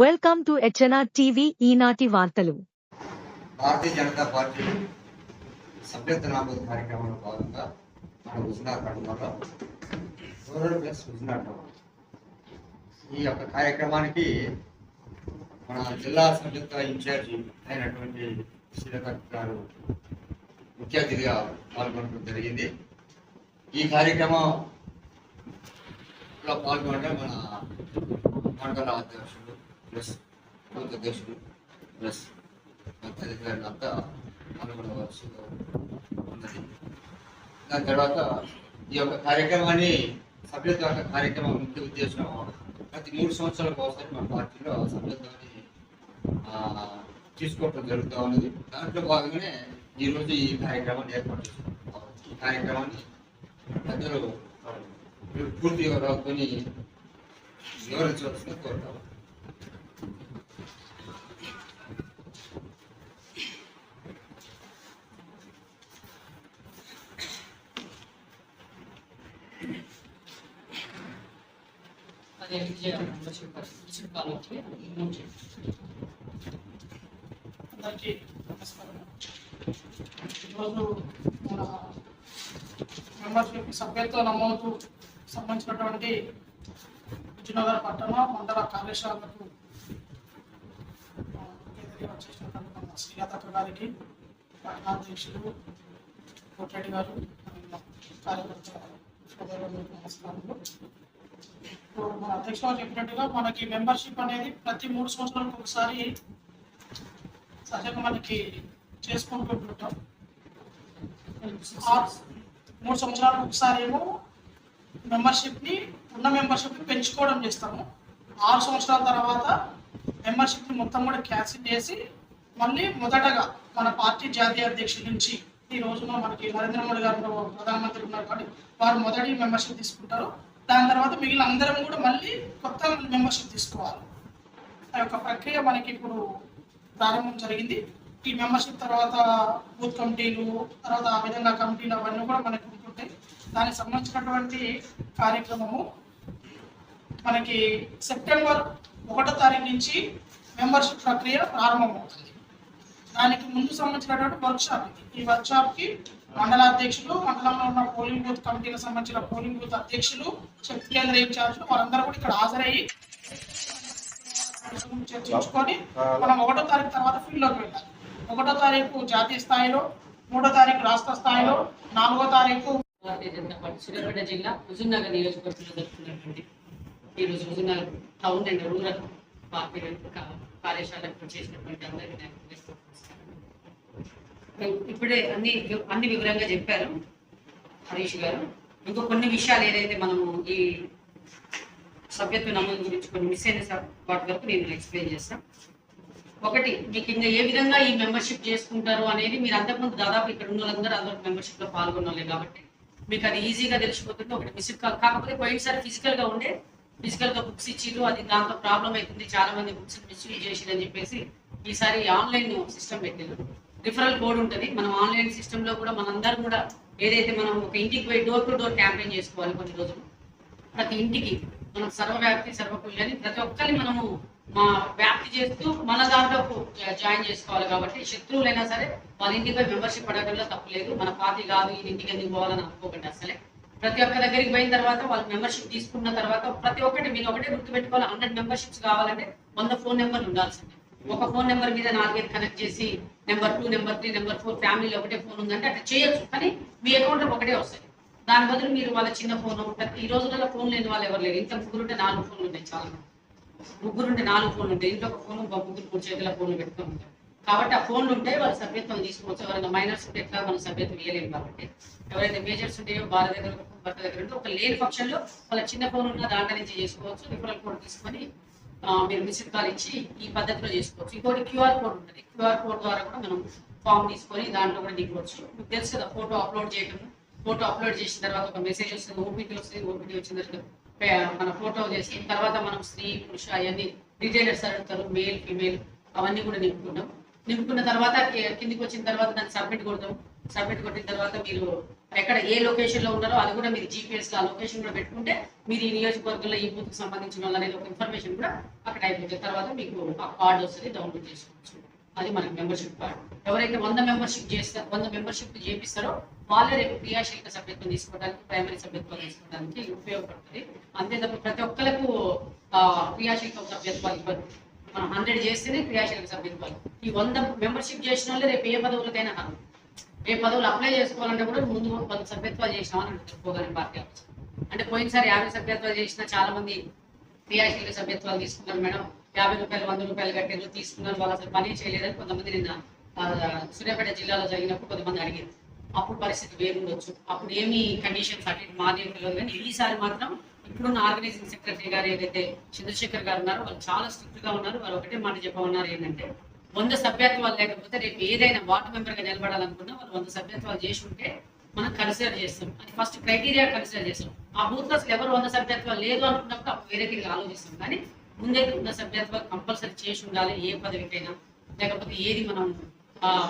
Welcome to HNR TV ఈనాటి వార్తలు. Bharatiya Janata party సభ్యత్వ నామోదు కార్యక్రమంలో భాగంగా మన హుజనార్ కడమలో రూరల్ ప్లస్ హుజనార్ ఈ యొక్క కార్యక్రమానికి మన జిల్లా సభ్యత్వ ఇన్ఛార్జి అయినటువంటి శ్రీధర్ గారు ముఖ్య అతిథిగా పాల్గొనడం జరిగింది. ఈ కార్యక్రమంలో పాల్గొనడం మన మండల అధ్యక్షుడు ప్లస్ బూత్ అధ్యక్షుడు ప్లస్ అంతా పాల్గొనవలసిగా ఉన్నది. దాని తర్వాత ఈ యొక్క కార్యక్రమాన్ని సభ్యత్వ యొక్క కార్యక్రమం ముఖ్య ఉద్దేశం ప్రతి మూడు సంవత్సరాలకు ఒకసారి మన పార్టీలో సభ్యత్వాన్ని తీసుకోవటం జరుగుతూ ఉన్నది. దాంట్లో భాగంగానే ఈరోజు ఈ కార్యక్రమాన్ని ఏర్పాటు ఈ కార్యక్రమాన్ని పెద్దలు పూర్తి వివరాలతో వివరించవలసిన కోరుతాము అదే విజయ మెంబర్షిప్ అందరికీ నమస్కారం ఈరోజు మన మెంబర్షిప్ సభ్యత్వ నమోదు సంబంధించినటువంటి విజయనగర పట్టణ మండల కార్యశాలకు ఆ, వచ్చేసినటువంటి గారికి పట్టణాధ్యక్షులు కోటరెడ్డి గారు కార్యకర్త ఇప్పుడు మన అధ్యక్షులు చెప్పినట్టుగా మనకి మెంబర్షిప్ అనేది ప్రతి మూడు సంవత్సరాలకు ఒకసారి సహజంగా మనకి చేసుకుంటుంటాం ఉంటాం మూడు సంవత్సరాలకు ఒకసారి ఏమో మెంబర్షిప్ని ఉన్న మెంబర్షిప్ని పెంచుకోవడం చేస్తాము. ఆరు సంవత్సరాల తర్వాత మెంబర్షిప్ని మొత్తం కూడా క్యాన్సిల్ చేసి మళ్ళీ మొదటగా మన పార్టీ జాతీయ అధ్యక్షుడి నుంచి ఈ రోజున మనకి నరేంద్ర మోడీ గారు ప్రధానమంత్రి ఉన్నారు కాబట్టి వారు మొదటి మెంబర్షిప్ తీసుకుంటారు. దాని తర్వాత మిగిలిన అందరం కూడా మళ్ళీ కొత్త మెంబర్షిప్ తీసుకోవాలి. ఆ యొక్క ప్రక్రియ మనకి ఇప్పుడు ప్రారంభం జరిగింది. ఈ మెంబర్షిప్ తర్వాత బూత్ కమిటీలు తర్వాత ఆ విధంగా కమిటీలు అవన్నీ కూడా మనకి ఉంటుంటాయి. దానికి సంబంధించినటువంటి కార్యక్రమము మనకి సెప్టెంబర్ ఒకటో తారీఖు నుంచి మెంబర్షిప్ ప్రక్రియ ప్రారంభమవుతుంది. దానికి ముందు సంబంధించినటువంటి వర్క్ షాప్ ఇది. ఈ వర్క్ షాప్కి మండల అధ్యక్షులు మండలంలో ఉన్న పోలింగ్ బూత్ కమిటీలకు సంబంధించిన పోలింగ్ బూత్ అధ్యక్షులు శక్తి కేంద్ర ఇన్ఛార్జ్లు వారందరూ కూడా ఇక్కడ హాజరయ్యి చర్చించుకొని మనం ఒకటో తారీఖు తర్వాత ఫీల్డ్లోకి వెళ్ళాలి. ఒకటో తారీఖు జాతీయ స్థాయిలో మూడో తారీఖు రాష్ట్ర స్థాయిలో నాలుగో తారీఖు భారతీయ జనతా పార్టీ సూర్యాపేట జిల్లా హుజూర్నగర్ నియోజకవర్గంలో జరుగుతున్నటువంటి ఈరోజు Huzurnagar town and rural party కార్యశాలకు చేసినటువంటి అందరికీ ఇప్పుడే అన్ని అన్ని వివరంగా చెప్పారు హరీష్ గారు. ఇంకో కొన్ని విషయాలు ఏదైతే మనము ఈ సభ్యత్వ నమోదు గురించి కొన్ని మిస్ అయిన వాటి వరకు నేను ఎక్స్ప్లెయిన్ చేస్తాను ఒకటి మీకు ఇంకా ఏ విధంగా ఈ మెంబర్షిప్ చేసుకుంటారు అనేది మీరు అంతకుముందు దాదాపు ఇక్కడ ఉన్న వాళ్ళందరూ అందరూ మెంబర్షిప్లో పాల్గొనాలి కాబట్టి మీకు అది ఈజీగా తెలిసిపోతుంది. ఒకటి మిస్ కాకపోతే పోయినసారి ఫిజికల్గా ఉండే ఫిజికల్గా బుక్స్ ఇచ్చిర్రు అది దాంతో ప్రాబ్లం అవుతుంది చాలా మంది బుక్స్ మిస్యూజ్ చేసిరని చెప్పేసి ఈసారి ఆన్లైన్ సిస్టమ్ పెట్టారు రిఫరల్ కోడ్ ఉంటుంది. మనం ఆన్లైన్ సిస్టమ్లో కూడా మనందరం కూడా ఏదైతే మనం ఒక ఇంటికి పోయి డోర్ టు డోర్ క్యాంపెయిన్ చేసుకోవాలి కొన్ని రోజులు ప్రతి ఇంటికి మనం సర్వవ్యాప్తి సర్వకుల్యాన్ని ప్రతి ఒక్కరిని మనము మా వ్యాప్తి చేస్తూ మన దాంట్లో జాయిన్ చేసుకోవాలి కాబట్టి శత్రువులైనా సరే వాళ్ళ ఇంటికి పోయి మెంబర్షిప్ అడగడంలో తప్పు లేదు. మన పార్టీ కాదు ఈ ఇంటికి ఎందుకు పోవాలని అనుకోకండి అసలే ప్రతి ఒక్క దగ్గరికి పోయిన తర్వాత వాళ్ళు మెంబర్షిప్ తీసుకున్న తర్వాత ప్రతి ఒక్కటి మీరు ఒకటే గుర్తుపెట్టుకోవాలి. హండ్రెడ్ మెంబర్షిప్స్ కావాలంటే వంద ఫోన్ నెంబర్లు ఉండాల్సిందే. ఒక ఫోన్ నెంబర్ మీద నాలుగైదు కనెక్ట్ చేసి number two number three number four ఫ్యామిలీలో ఒకటే ఫోన్ ఉందంటే అట్లా చేయొచ్చు. కానీ మీ అకౌంట్ ఒకటే వస్తాయి. దాని బదులు మీరు వాళ్ళ చిన్న ఫోన్ ఈ రోజులలో ఫోన్ లేని వాళ్ళు ఎవరు లేరు. ఇంత ముగ్గురు ఉంటే నాలుగు ఫోన్లు ఉంటాయి చాలా. ముగ్గురు ఉంటే నాలుగు ఫోన్లు ఉంటాయి. ఇంట్లో ఒక ఫోన్ ముగ్గురు మూడు చేతుల ఫోన్లు పెట్టుకొని ఉంటారు. కాబట్టి ఆ ఫోన్లు ఉంటే వాళ్ళు సభ్యత్వం తీసుకోవచ్చు. ఎవరైనా మైనర్స్ ఉంటే ఎట్లా మన సభ్యత్వం ఇవ్వలేము కాబట్టి. ఎవరైతే మేజర్స్ ఉంటాయో భారత దగ్గర భర్త దగ్గర ఉంటే ఒక లేని పక్షంలో వాళ్ళ చిన్న ఫోన్ ఉన్న దాంట్లో నుంచి చేసుకోవచ్చు. రిఫరల్ కోడ్ తీసుకొని మీరు మిస్డ్ కాల్ ఇచ్చి ఈ పద్ధతిలో చేసుకోవచ్చు. ఇంకోటి క్యూఆర్ కోడ్ ఉంటుంది. క్యూఆర్ కోడ్ ద్వారా కూడా మనం ఫామ్ తీసుకొని దాంట్లో కూడా దిగవచ్చు. మీకు తెలుసు కదా ఫోటో అప్లోడ్ చేయటం. ఫోటో అప్లోడ్ చేసిన తర్వాత ఒక మెసేజ్ వస్తుంది ఓపీటీ వస్తుంది ఓపీటీ వచ్చిన తర్వాత మన ఫోటో చేసి తర్వాత మనం స్త్రీ పురుష అవన్నీ డీటెయిలర్స్ అడుగుతారు మేల్ ఫిమేల్ అవన్నీ కూడా నింపుకుంటాం. నింపుకున్న తర్వాత కిందికి వచ్చిన తర్వాత దాన్ని సబ్మిట్ కొడతాం. సబ్మిట్ కొట్టిన తర్వాత మీరు ఎక్కడ ఏ లొకేషన్లో ఉన్నారో అది కూడా మీరు జీపీఎస్ ఆ లొకేషన్ కూడా పెట్టుకుంటే మీరు ఈ నియోజకవర్గంలో ఈ బూత్ సంబంధించిన వాళ్ళనే ఒక ఇన్ఫర్మేషన్ కూడా అక్కడ అయిపోతుంది తర్వాత మీకు ఆ కార్డు వస్తుంది డౌన్లోడ్ చేసుకోవచ్చు. అది మనకి మెంబర్షిప్ కార్డు. ఎవరైతే వంద మెంబర్షిప్ చేస్తారో వంద మెంబర్షిప్ చేపిస్తారో వాళ్ళే రేపు క్రియాశీలక సభ్యత్వం తీసుకోవడానికి ప్రైమరీ సభ్యత్వం తీసుకోవడానికి ఉపయోగపడుతుంది. అంతే తప్ప ప్రతి ఒక్కరికి క్రియాశీలక సభ్యత్వాలు ఇవ్వదు మనం హండ్రెడ్ చేస్తేనే క్రియాశీలక సభ్యత్వాలు ఈ వంద మెంబర్షిప్ చేసిన వాళ్ళు రేపు ఏ పదవులకైనా ఏ పదవులు అప్లై చేసుకోవాలంటే కూడా ముందు వంద సభ్యత్వాలు చేసినామని అంటారు పార్టీ ఆఫీస్. అంటే పోయినసారి యాభై సభ్యత్వాలు చేసిన చాలా మంది క్రియాశీలక సభ్యత్వాలు తీసుకున్నారు మేడం. యాభై రూపాయలు వంద రూపాయలు కట్టేది తీసుకున్నారు. వాళ్ళు అసలు పని చేయలేదని కొంతమంది నిన్న సూర్యాపేట జిల్లాలో జరిగినప్పుడు కొంతమంది అడిగారు. అప్పుడు పరిస్థితి వేరుండొచ్చు. అప్పుడు ఏమి కండిషన్స్ అటు మాది కానీ ఈసారి మాత్రం ఇప్పుడున్న ఆర్గనైజింగ్ సెక్రటరీ గారు ఏదైతే చంద్రశేఖర్ గారు ఉన్నారో వాళ్ళు చాలా స్ట్రిక్ట్గా ఉన్నారు. వాళ్ళు ఒకటే మాట చెప్పమన్నారు ఏంటంటే వంద సభ్యత్వాలు లేకపోతే రేపు ఏదైనా వార్డు మెంబర్గా నిలబడాలనుకున్నా వాళ్ళు వంద సభ్యత్వాలు చేసి ఉంటే మనం కన్సిడర్ చేస్తాం. అది ఫస్ట్ క్రైటీరియా కన్సిడర్ చేస్తాం. ఆ బూత్లో అసలు ఎవరు వంద సభ్యత్వాలు లేదు అనుకున్నప్పుడు అప్పుడు వేరే తిరిగి ఆలోచిస్తాం. కానీ ముందే వంద సభ్యత్వాలు కంపల్సరీ చేసి ఉండాలి ఏ పదవికైనా. లేకపోతే ఏది మనం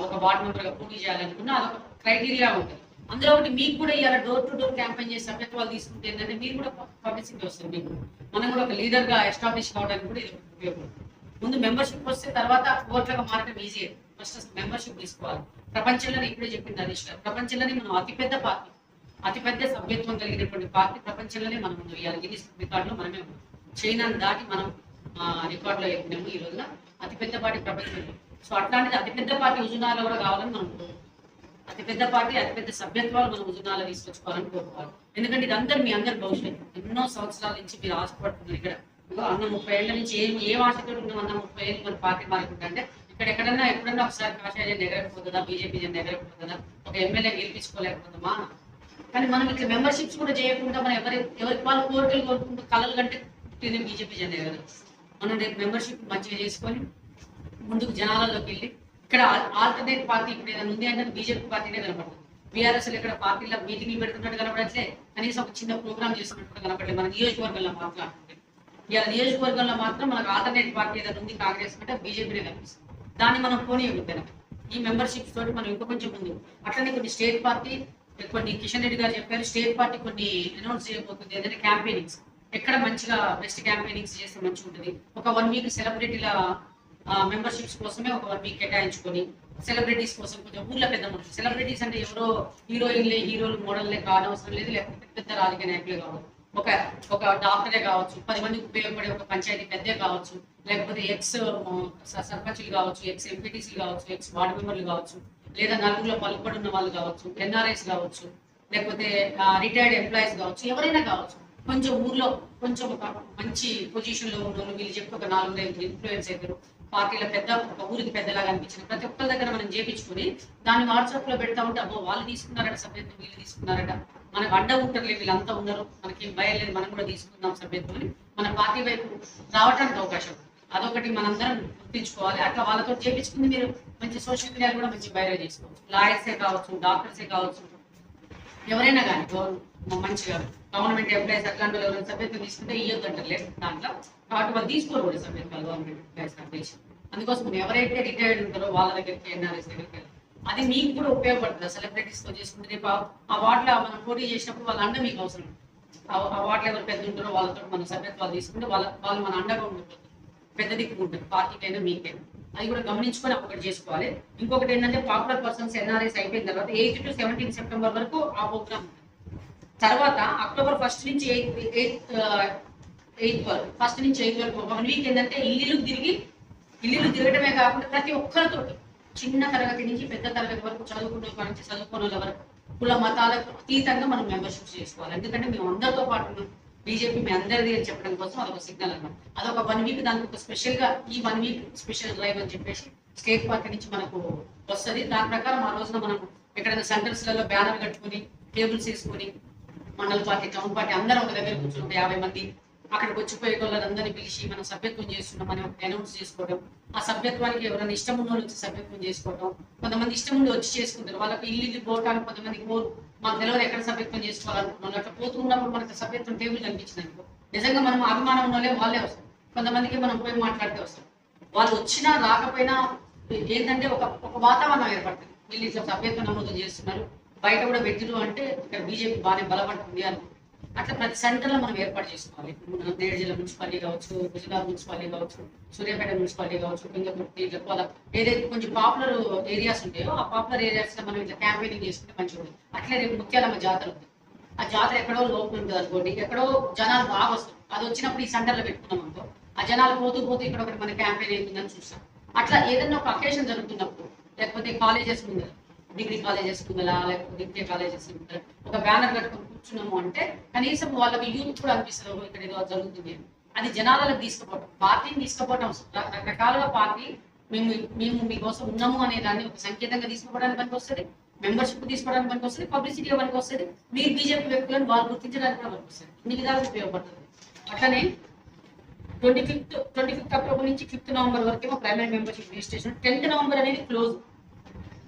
ఒక వార్డు మెంబర్గా పోటీ చేయాలనుకున్నా అదొక క్రైటీరియా ఉంటుంది. అందులో ఒకటి మీకు కూడా ఇవాళ డోర్ టు డోర్ క్యాంపెయిన్ చేసి సభ్యత్వాలు తీసుకుంటే ఏంటంటే మీరు కూడా పబ్లిసిటీ వస్తుంది మీకు. మనం కూడా ఒక లీడర్గా ఎస్టాబ్లిష్ కావడానికి కూడా ఇది ఉపయోగపడుతుంది ముందు మెంబర్షిప్ వస్తే తర్వాత ఓట్లకు మారడం ఈజీ ఫస్ట్ మెంబర్షిప్ తీసుకోవాలి. ప్రపంచంలోనే ఇప్పుడే చెప్పింది హరీష్ గారు. ప్రపంచంలోనే మనం అతిపెద్ద పార్టీ. అతిపెద్ద సభ్యత్వం కలిగినటువంటి పార్టీ ప్రపంచంలోనే మనం ఉన్నాం. గిన్నీస్ రికార్డులో మనమే చైనాను దాటి మనం రికార్డులో ఎక్కినాము ఈ రోజున అతిపెద్ద పార్టీ ప్రపంచంలో. సో అట్లాంటిది అతిపెద్ద పార్టీ హుజునాలో కూడా కావాలని మనం కోరుకుంటున్నాం. అతిపెద్ద పార్టీ అతిపెద్ద సభ్యత్వాలు మనం హుజునాలో తీసుకొచ్చుకోవాలని కోరుకోవాలి. ఎందుకంటే ఇది అందరు మీ అందరి భవిష్యత్తు. ఎన్నో సంవత్సరాల నుంచి మీరు ఆశపడుతున్నారు ఇక్కడ. అన్న ముప్పై ఏళ్ళ నుంచి ఏం ఏం ఆశతో ఉన్నాం అన్న ముప్పై ఏళ్ళు మన పార్టీ మారుకుంటే ఇక్కడ ఎక్కడన్నా ఎప్పుడన్నా ఒకసారి కాషాయం ఎగరకపోతుందా బీజేపీ జన్ ఎగరకపోతుందా ఒక ఎమ్మెల్యే గెలిపించుకోలేకపోతుందా? కానీ మనం ఇట్లా మెంబర్షిప్స్ కూడా చేయకుండా మనం ఎవరి ఎవరికి వాళ్ళు కోరికలు కోరుకుంటూ కలలు కంటే పుట్టింది బీజేపీ జెండా ఎగరదు మనం రేపు మెంబర్షిప్ మంచిగా చేసుకొని ముందుకు జనాలలోకి వెళ్ళి ఇక్కడ ఆల్టర్నేట్ పార్టీ ఇప్పుడు ఏదైనా ఉంది అంటే బీజేపీ పార్టీనే కనపడుతుంది బీఆర్ఎస్ ఇక్కడ పార్టీలో మీటింగ్లు పెడుతున్నట్టు కనపడట్లే. కనీసం ఒక చిన్న ప్రోగ్రామ్ చేస్తున్నట్టు కనపడలేదు. మన నియోజకవర్గంలో మాట్లాడుతుంటే ఇలా నియోజకవర్గంలో మాత్రం మనకు ఆల్టర్నేట్ పార్టీ ఏదైనా ఉంది కాంగ్రెస్ అంటే బీజేపీనే కనిపిస్తుంది. దాన్ని మనం పోనీ ఈ మెంబర్షిప్ తోటి మనం ఇంకా కొంచెం ముందు అట్లనే కొన్ని స్టేట్ పార్టీ కొన్ని కిషన్ రెడ్డి గారు చెప్పారు స్టేట్ పార్టీ కొన్ని అనౌన్స్ చేయబోతుంది. ఏదైతే క్యాంపెయినింగ్స్ ఎక్కడ మంచిగా బెస్ట్ క్యాంపెయినింగ్స్ చేస్తే మంచిగా ఉంటుంది ఒక వన్ వీక్ సెలబ్రిటీల మెంబర్షిప్స్ కోసమే ఒక వన్ వీక్ కేటాయించుకొని సెలబ్రిటీస్ కోసం కొంచెం ఊర్లో పెద్ద మనుషులు. సెలబ్రిటీస్ అంటే ఎవరో హీరోయిన్లే హీరోలు మోడల్లే కానవసరం లేదు లేకపోతే పెద్ద రాజకీయ నాయకులే కావచ్చు. ఒక ఒక డాక్టరే కావచ్చు పది మందికి ఉపయోగపడే ఒక పంచాయతీ పెద్దే కావచ్చు లేకపోతే ఎక్స్ సర్పంచ్లు కావచ్చు ఎక్స్ ఎంపీటీసీలు కావచ్చు ఎక్స్ వార్డు మెంబర్లు కావచ్చు లేదా నలుగురులో పలుకుబడి ఉన్న వాళ్ళు కావచ్చు ఎన్ఆర్ఐస్ కావచ్చు లేకపోతే రిటైర్డ్ ఎంప్లాయీస్ కావచ్చు ఎవరైనా కావచ్చు. కొంచెం ఊర్లో కొంచెం ఒక మంచి పొజిషన్లో ఉండరు వీళ్ళు చెప్పి ఒక నాలుగు ఇన్ఫ్లుయెన్స్ అవుతారు పార్టీల పెద్ద ఒక ఊరికి పెద్దలాగా అనిపించింది. ప్రతి ఒక్కరి దగ్గర మనం చేపించుకొని దాన్ని వాట్సాప్లో పెడతా ఉంటే అబ్బో వాళ్ళు తీసుకున్నారట సభ్యత్వం వీళ్ళు తీసుకున్నారట. మనకు అడ్డ ఉంటారులే వీళ్ళంతా ఉన్నారు. మనకి భయం లేదు మనం కూడా తీసుకుందాం సభ్యత్వం మన పార్టీ వైపు రావడానికి అవకాశం అదొకటి మనందరం గుర్తించుకోవాలి. అట్లా వాళ్ళతో చేపించుకుని మీరు. మంచి సోషల్ మీడియా కూడా మంచి వైరల్ చేసుకోవచ్చు లాయర్సే కావచ్చు డాక్టర్సే కావచ్చు. ఎవరైనా కానీ మంచిగా గవర్నమెంట్ ఎంప్లాయీస్ అట్లాంటి వాళ్ళు ఎవరైనా సభ్యత్వం తీసుకుంటే ఇయ్యొద్దు అంటారు లేదు. దాంట్లో కాబట్టి వాళ్ళు తీసుకోరు కూడా సభ్యత్వాలు గవర్నమెంట్ ఎంప్లాయీస్ అప్డేస్ అందుకోసం ఎవరైతే రిటైర్డ్ ఉంటారో వాళ్ళ దగ్గరికి ఎన్ఆర్ఎస్ దగ్గరికి అది మీకు కూడా ఉపయోగపడుతుంది. సెలబ్రిటీస్తో చేసుకుంటే రేపు ఆ- వార్డులో మనం పోటీ చేసినప్పుడు వాళ్ళ అండ మీకు అవసరం ఆ- వార్డులో ఎవరు పెద్ద ఉంటారో వాళ్ళతో మనం సభ్యత్వాలు తీసుకుంటే వాళ్ళ వాళ్ళు మన అండగా ఉండిపోతుంది పెద్ద దిక్కు ఉంటుంది. పార్టీకైనా మీకైనా. అది కూడా గమనించుకొని ఒకటి చేసుకోవాలి. ఇంకొకటి ఏంటంటే పాపులర్ పర్సన్స్ ఎన్ఆర్ఎస్ అయిపోయిన తర్వాత ఎయిత్ టు సెవెంటీన్ సెప్టెంబర్ వరకు ఆ ప్రోగ్రామ్ తర్వాత అక్టోబర్ ఫస్ట్ నుంచి ఎయిత్ ఎయిత్ ఎయిత్ వరకు ఫస్ట్ నుంచి ఎయిత్ వరకు వన్ వీక్ ఏంటంటే ఇల్లు తిరిగి ఇల్లు తిరగడమే కాకుండా ప్రతి ఒక్కరితోటి చిన్న తరగతి నుంచి పెద్ద తరగతి వరకు చదువుకునే వారి నుంచి చదువుకునే వాళ్ళ వరకు కుల మతాలకు అతీతంగా మనం మెంబర్షిప్ చేసుకోవాలి. ఎందుకంటే మేము అందరితో పాటు బీజేపీ మీ అందరిది అని చెప్పడం కోసం అదొక సిగ్నల్ అన్నమాట. అదొక వన్ వీక్ దానికి ఒక స్పెషల్గా ఈ వన్ వీక్ స్పెషల్ డ్రైవ్ అని చెప్పేసి స్టేట్ పార్క్ నుంచి మనకు వస్తుంది. దాని ప్రకారం ఆ రోజున మనం ఎక్కడైనా సెంటర్స్లలో బ్యానర్ కట్టుకుని టేబుల్స్ వేసుకొని మండల పార్టీ టౌన్ పార్టీ అందరం ఒక దగ్గర కూర్చుని యాభై మంది అక్కడికి వచ్చిపోయే వాళ్ళందరినీ పిలిచి మనం సభ్యత్వం చేస్తున్నామని ఒక అనౌన్స్ చేసుకోవడం ఆ సభ్యత్వానికి ఎవరైనా ఇష్టం ఉన్న వాళ్ళు వచ్చి సభ్యత్వం చేసుకోవడం కొంతమంది ఇష్టం ఉండి వచ్చి చేసుకుంటారు. వాళ్ళకి ఇల్లు ఇల్లు పోవటానికి కొంతమంది పోరు మాకు తెలియదు ఎక్కడ సభ్యత్వం చేసుకోవాలనుకున్నాం అట్లా పోతున్నప్పుడు మనకు సభ్యత్వం టేబుల్ కనిపించింది అనుకో నిజంగా మనం అభిమానం ఉన్న వాళ్ళే వాళ్ళే వస్తారు. కొంతమందికి మనం పోయి మాట్లాడితే వస్తారు. వాళ్ళు వచ్చినా రాకపోయినా ఏంటంటే ఒక ఒక వాతావరణం ఏర్పడుతుంది. వీళ్ళు ఇట్లా నమోదు చేస్తున్నారు. బయట కూడా పెట్టిరు అంటే ఇక్కడ బీజేపీ బాగానే బలపడుతుంది అని. అట్లా ప్రతి సెంటర్లో మనం ఏర్పాటు చేసుకోవాలి. ఇప్పుడు నేడు జిల్లా మున్సిపాలిటీ కావచ్చు గుజరాత్ మున్సిపాలిటీ కావచ్చు సూర్యాపేట మున్సిపాలిటీ కావచ్చు పింగకుర్తి జపాల ఏదైతే కొంచెం పాపులర్ ఏరియాస్ ఉంటాయో ఆ పాపులర్ ఏరియాస్లో మనం ఇట్లా క్యాంపెయినింగ్ చేసుకుంటే మంచిగా ఉంటుంది. అట్లే రేపు ముఖ్యాలమ్మ జాతర ఉంది. ఆ జాతర ఎక్కడో లోపల ఉంటుంది అనుకోండి ఎక్కడో జనాలు బాగా వస్తారు. అది వచ్చినప్పుడు ఈ సెంటర్లో పెట్టుకున్నాం అనుకో ఆ జనాలు పోతూ పోతూ ఇక్కడ ఒకటి మన క్యాంపెయిన్ అవుతుందని చూస్తాం. అట్లా ఏదైనా ఒక అకేషన్ జరుగుతున్నప్పుడు లేకపోతే కాలేజెస్ ముందర డిగ్రీ కాలేజెస్ ముందర లేకపోతే డిగ్రీ కాలేజెస్ ముందర ఒక బ్యానర్ కట్టుకొని కూర్చున్నాము అంటే కనీసం వాళ్ళకి యూత్ కూడా అనిపిస్తుంది ఇక్కడ ఏదో జరుగుతుంది అది జనాలకు తీసుకుపోవటం పార్టీని తీసుకుపోవటం. రకరకాలుగా పార్టీ మేము మేము మీకోసం ఉన్నాము అనే దాన్ని ఒక సంకేతంగా తీసుకోవడానికి పనికి వస్తుంది మెంబర్షిప్ తీసుకోవడానికి పనికి వస్తుంది పబ్లిసిటీ పనికి వస్తుంది మీరు బీజేపీ వ్యక్తులను వాళ్ళు గుర్తించడానికి కూడా పనికి వస్తుంది ఇన్ని విధాలుగా ఉపయోగపడుతుంది. అట్లనే twenty fifth twenty fifth October నుంచి ఫిఫ్త్ నవంబర్ వరకు primary membership registration. Tenth November అనేది క్లోజ్.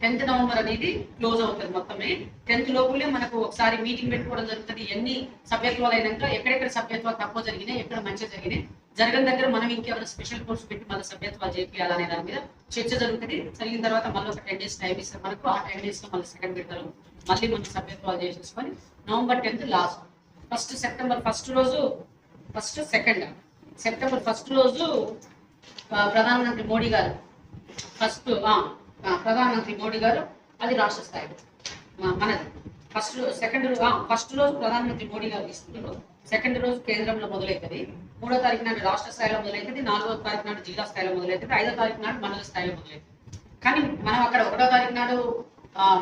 టెన్త్ నవంబర్ అనేది క్లోజ్ అవుతుంది మొత్తమే. టెన్త్ లోపలే మనకు ఒకసారి మీటింగ్ పెట్టుకోవడం జరుగుతుంది. ఎన్ని సభ్యత్వాలు అయినాక ఎక్కడెక్కడ సభ్యత్వాలు తక్కువ జరిగినాయి ఎక్కడ మంచిగా జరిగినాయి. జరగని దగ్గర మనం ఇంకెవరైనా స్పెషల్ కోర్స్ పెట్టి మన సభ్యత్వాలు చేయాలనే దాని మీద చర్చ జరుగుతుంది. జరిగిన తర్వాత మళ్ళీ ఒక టెన్ డేస్ టైం ఇస్తారు మనకు. ఆ టెన్ డేస్లో మళ్ళీ సెకండ్ పెడతారు. మళ్ళీ మంచి సభ్యత్వాలు చేసేసుకొని November tenth last first September first రోజు ఫస్ట్ సెకండ్ సెప్టెంబర్ ఫస్ట్ రోజు ప్రధానమంత్రి మోడీ గారు ఫస్ట్ ప్రధానమంత్రి మోడీ గారు అది రాష్ట్ర స్థాయిలో మనది. ఫస్ట్ సెకండ్ ఫస్ట్ రోజు ప్రధానమంత్రి మోడీ గారు తీసుకుంటారు సెకండ్ రోజు కేంద్రంలో మొదలవుతుంది మూడో తారీఖు నాడు రాష్ట్ర స్థాయిలో మొదలవుతుంది నాలుగో తారీఖు నాడు జిల్లా స్థాయిలో మొదలవుతుంది ఐదో తారీఖు నాడు మండల స్థాయిలో మొదలవుతుంది కానీ మనం అక్కడ ఒకటో తారీఖు నాడు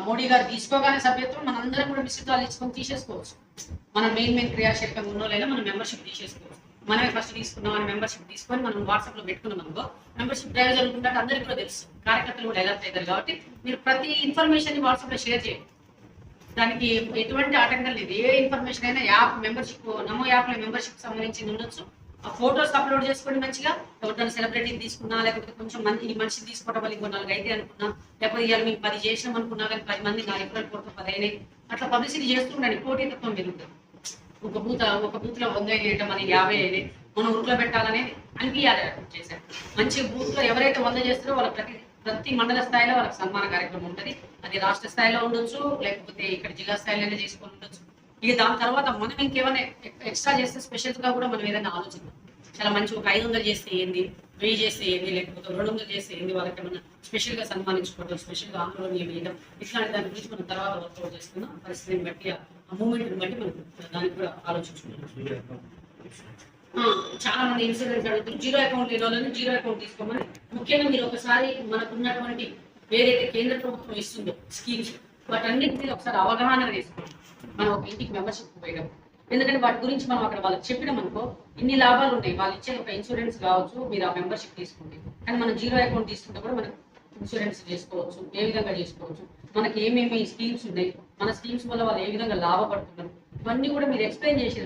మోడీ గారు తీసుకోగానే సభ్యత్వం మనందరం కూడా మిశ్రితాలు ఇచ్చుకొని తీసేసుకోవచ్చు. మన మెయిన్ మెయిన్ క్రియాశీలకంగా ఉన్నోళ్ళైనా మనం మెంబర్షిప్ తీసేసుకోవచ్చు. మనమే ఫస్ట్ తీసుకున్నాం అని మెంబర్షిప్ తీసుకొని మనం వాట్సాప్లో పెట్టుకున్నాం అనుకో మెంబర్షిప్ డ్రైవ్ జరుగుతుంటే అందరికీ కూడా తెలుసు. కార్యకర్తలు కూడా ఎలర్ట్ అవుతారు కాబట్టి మీరు ప్రతి ఇన్ఫర్మేషన్ని వాట్సాప్లో షేర్ చేయండి. దానికి ఎటువంటి ఆటంకం లేదు. ఏ ఇన్ఫర్మేషన్ అయినా యాప్ మెంబర్షిప్ నమో యాప్లో మెంబర్షిప్ సంబంధించి ఉండొచ్చు. ఆ ఫోటోస్ అప్లోడ్ చేసుకోండి మంచిగా. ఎవరిదైనా సెలబ్రిటీ తీసుకున్నా లేకపోతే కొంచెం మంది ఈ మనిషి తీసుకోవడం వల్ల ఇంకో నాలుగు అయితే అనుకున్నా లేకపోతే ఇవాళ మీకు పది చేసినాం అనుకున్నా కానీ పది మంది నా రిఫరల్ కోర్టు పది అయినాయి. అట్లా పబ్లిసిటీ చేస్తుండండి పోటీతత్వం పెరుగుతుంది. ఒక బూత ఒక బూత్లో వంద చేయటం అని యాభై అయితే మనం ఊర్లో పెట్టాలనేది అనిపించాలి చేశారు మంచి బూత్లో ఎవరైతే వంద చేస్తారో వాళ్ళ ప్రతి ప్రతి మండల స్థాయిలో వాళ్ళకి సన్మాన కార్యక్రమం ఉంటుంది. అది రాష్ట్ర స్థాయిలో ఉండొచ్చు లేకపోతే ఇక్కడ జిల్లా స్థాయిలోనే చేసుకొని ఉండొచ్చు. ఇక దాని తర్వాత మనం ఇంకేమైనా ఎక్స్ట్రా చేస్తే స్పెషల్గా కూడా మనం ఏదైనా ఆలోచిద్దాం చాలా మంచి ఒక ఐదు వందలు చేస్తే ఏంది వెయ్యి చేస్తే ఏంది లేకపోతే రెండు వందలు చేస్తే ఏంది వాళ్ళకి ఏమైనా స్పెషల్గా సన్మానించుకోవడం స్పెషల్గా ఆందోళన వేయడం ఇట్లాంటి దాని గురించి మనం తర్వాత వర్కౌట్ చేసుకున్నాం పరిస్థితిని బట్టి మూమెంట్ బట్టి మనం దానికి కూడా ఆలోచించుకుంటాం. చాలా మంది ఇన్సూరెన్స్ అడుగుతారు జీరో అకౌంట్ లేని వాళ్ళని జీరో అకౌంట్ తీసుకోమని. ముఖ్యంగా మీరు ఒకసారి మనకు ఉన్నటువంటి ఏదైతే కేంద్ర ప్రభుత్వం ఇస్తుందో స్కీమ్స్ వాటన్నిటి మీద ఒకసారి అవగాహన చేసుకోండి. మనం ఒక ఇంటికి మెంబర్షిప్ పోయడం. ఎందుకంటే వాటి గురించి మనం అక్కడ వాళ్ళకి చెప్పడం అనుకో ఇన్ని లాభాలు ఉన్నాయి. వాళ్ళు ఇచ్చే ఒక ఇన్సూరెన్స్ కావచ్చు మీరు ఆ మెంబర్షిప్ తీసుకోండి. కానీ మనం జీరో అకౌంట్ తీసుకుంటే కూడా మనం ఇన్సూరెన్స్ చేసుకోవచ్చు ఏ విధంగా చేసుకోవచ్చు మనకి ఏమేమి స్కీమ్స్ ఉన్నాయి మన స్కీమ్స్ వల్ల వాళ్ళు ఏ విధంగా లాభపడుతున్నారు ఇవన్నీ కూడా మీరు ఎక్స్ప్లెయిన్ చేసి